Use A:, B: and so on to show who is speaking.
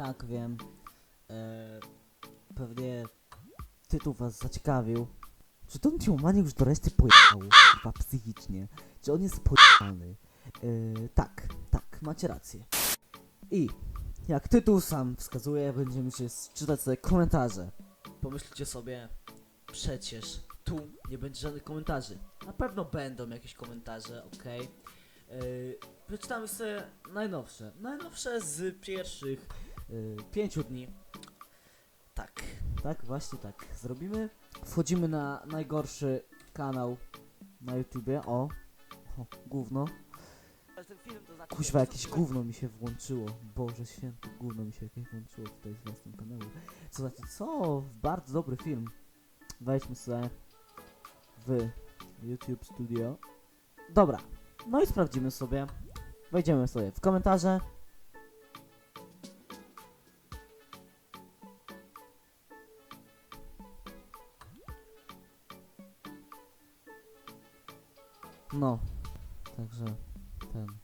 A: Tak, wiem. E, pewnie tytuł was zaciekawił. Czy ten Ciumani już do reszty pojechał? Chyba psychicznie. Czy on jest pojechany? E, tak, tak, macie rację. I jak tytuł sam wskazuje, będziemy się czytać sobie komentarze. Pomyślcie sobie, przecież tu nie będzie żadnych komentarzy. Na pewno będą jakieś komentarze, okej. Yy, przeczytamy sobie najnowsze. Najnowsze z pierwszych pięciu dni. Tak, tak, właśnie tak. Zrobimy. Wchodzimy na najgorszy kanał na YouTubie. O, o gówno. Kuźwa, jakieś gówno mi się włączyło. Boże święty, gówno mi się jakieś włączyło tutaj z własnym kanału. Co znaczy, co? Bardzo dobry film. Wejdźmy sobie w YouTube Studio. Dobra, no i sprawdzimy sobie. Wejdziemy sobie w komentarze. No, także ten.